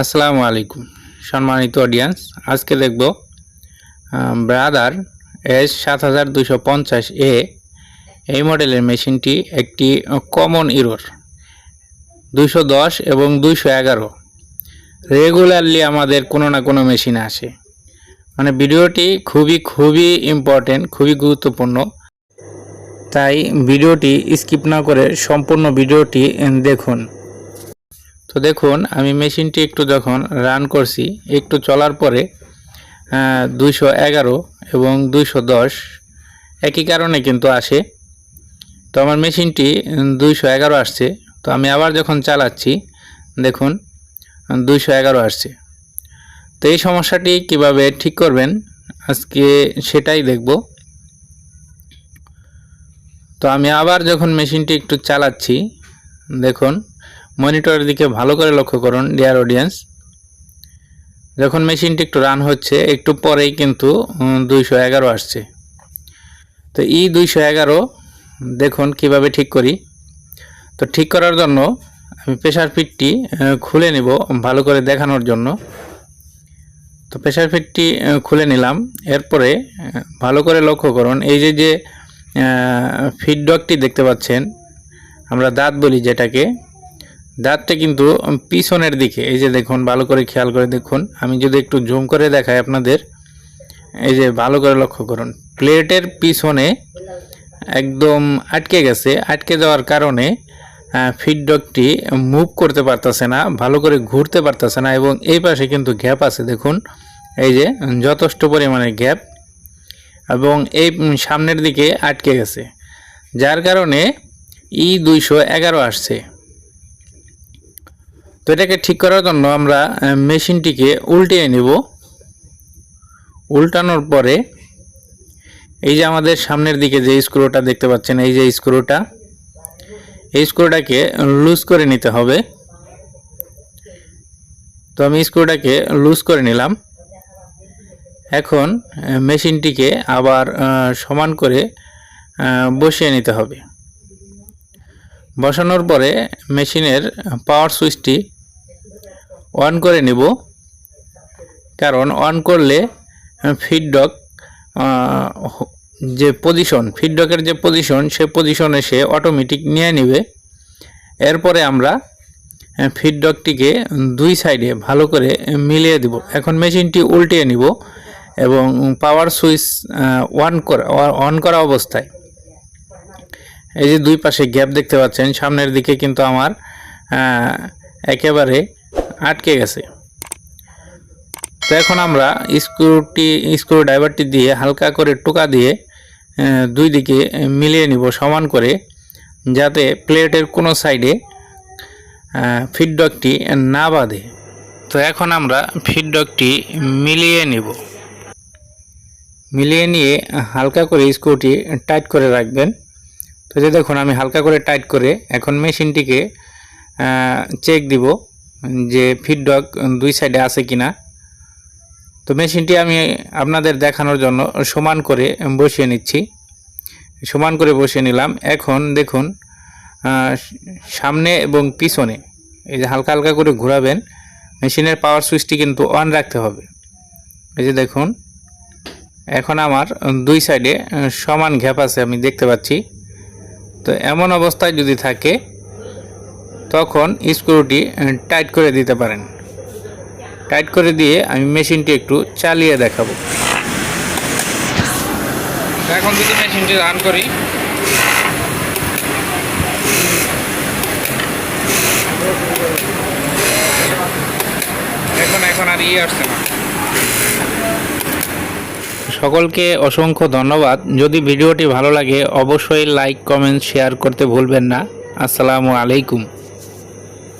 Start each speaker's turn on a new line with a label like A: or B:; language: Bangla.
A: আসসালামু আলাইকুম, সম্মানিত অডিয়েন্স আজকে দেখব ব্রাদার এস সাত হাজার দুশো পঞ্চাশ এ এই মডেলের মেশিনটি একটি কমন ইরোর দুশো দশ এবং দুইশো এগারো। রেগুলারলি আমাদের কোনো না কোনো মেশিন আসে। মানে ভিডিওটি খুবই খুবই ইম্পর্টেন্ট খুবই গুরুত্বপূর্ণ। তাই ভিডিওটি স্কিপ না করে সম্পূর্ণ ভিডিওটি দেখুন। তো দেখুন, আমি মেশিনটি একটু যখন রান করছি, একটু চলার পরে দুইশো এগারো এবং দুইশো দশ একই কারণে কিন্তু আসে। তো আমার মেশিনটি দুইশো এগারো আসছে। তো আমি আবার যখন চালাচ্ছি, দেখুন দুইশো এগারো আসছে। তো এই সমস্যাটি কীভাবে ঠিক করবেন, আজকে সেটাই দেখব। তো আমি আবার যখন মেশিনটি একটু চালাচ্ছি, দেখুন মনিটরের দিকে ভালো করে লক্ষ্য করুন ডিয়ার অডিয়েন্স যখন মেশিনটি একটু রান হচ্ছে, একটু পরেই কিন্তু দুইশো এগারো আসছে। তো ই দুইশো এগারো, দেখুন কীভাবে ঠিক করি। তো ঠিক করার জন্য আমি প্রেশার ফিটটি খুলে নিব ভালো করে দেখানোর জন্য। তো প্রেশার ফিটটি খুলে নিলাম। এরপরে ভালো করে লক্ষ্য করুন। এই যে যে ফিডডকটি দেখতে পাচ্ছেন, আমরা দাঁত বলি যেটাকে দাঁতটা কিন্তু পিছনের দিকে, এই যে দেখুন, ভালো করে খেয়াল করে দেখুন। আমি যদি একটু জুম করে দেখাই আপনাদের, এই যে ভালো করে লক্ষ্য করুন, প্লেটের পিছনে একদম আটকে গেছে। আটকে যাওয়ার কারণে ফিডডকটি মুভ করতে পারতেছে না, ভালো করে ঘুরতে পারতেছে না, এবং এই পাশে কিন্তু গ্যাপ আছে, দেখুন। এই যে যথেষ্ট পরিমাণে গ্যাপ এবং এই সামনের দিকে আটকে গেছে। যার কারণে ই দুইশো এগারো আসছে। তো এটাকে ঠিক করার জন্য আমরা মেশিনটিকে উল্টিয়ে নিব। উল্টানোর পরে এই যে আমাদের সামনের দিকে যে স্ক্রুটা দেখতে পাচ্ছেন, এই যে স্ক্রুটা, এই স্ক্রুটাকে লুজ করে নিতে হবে। তো আমি স্ক্রুটাকে লুজ করে নিলাম। এখন মেশিনটিকে আবার সমান করে বসিয়ে নিতে হবে। বসানোর পরে মেশিনের পাওয়ার সুইচটি অন করে নিব। কারণ অন করলে ফিডডক যে পজিশন ফিডডকের যে পজিশন সে পজিশনে সে অটোমেটিক নিয়ে নেবে। এরপরে আমরা ফিডডকটিকে দুই সাইডে ভালো করে মিলিয়ে দিব। এখন মেশিনটি উল্টিয়ে নিব এবং পাওয়ার সুইচ অন করা অন করা অবস্থায়। এই যে দুই পাশে গ্যাপ দেখতে পাচ্ছেন, সামনের দিকে কিন্তু আমার একেবারে আটকে গেছে। তো এখন আমরা স্ক্রুটি, স্ক্রু ড্রাইভারটি দিয়ে হালকা করে টোকা দিয়ে দুই দিকে মিলিয়ে নিব সমান করে, যাতে প্লেটের কোনো সাইডে ফিডডকটি না বাঁধে। তো এখন আমরা ফিডডকটি মিলিয়ে নিব। মিলিয়ে নিয়ে হালকা করে স্ক্রুটি টাইট করে রাখবেন। তো যে দেখুন, আমি হালকা করে টাইট করে এখন মেশিনটিকে চেক দিব। যে ফিডডক দুই সাইডে আছে কিনা? তো মেশিনটি আমি আপনাদের দেখানোর জন্য সমান করে বসিয়ে নিচ্ছি। সমান করে বসিয়ে নিলাম। এখন দেখুন সামনে এবং পিছনে, এই যে হালকা হালকা করে ঘোরাবেন মেশিনের পাওয়ার সুইচটি কিন্তু অন রাখতে হবে। এই যে দেখুন, এখন আমার দুই সাইডে সমান গ্যাপ আছে, আমি দেখতে পাচ্ছি। তো এমন অবস্থায় যদি থাকে তখন স্ক্রুটি টাইট করে দিতে পারেন। টাইট করে দিয়ে আমি মেশিনটি একটু চালিয়ে দেখাবো। এখন যদি মেশিনটি রান করি এখন এখন আর ইয়ে আসছে না। সকলকে অসংখ্য ধন্যবাদ। যদি ভিডিওটি ভালো লাগে অবশ্যই লাইক কমেন্ট শেয়ার করতে ভুলবেন না। আসসালামু আলাইকুম।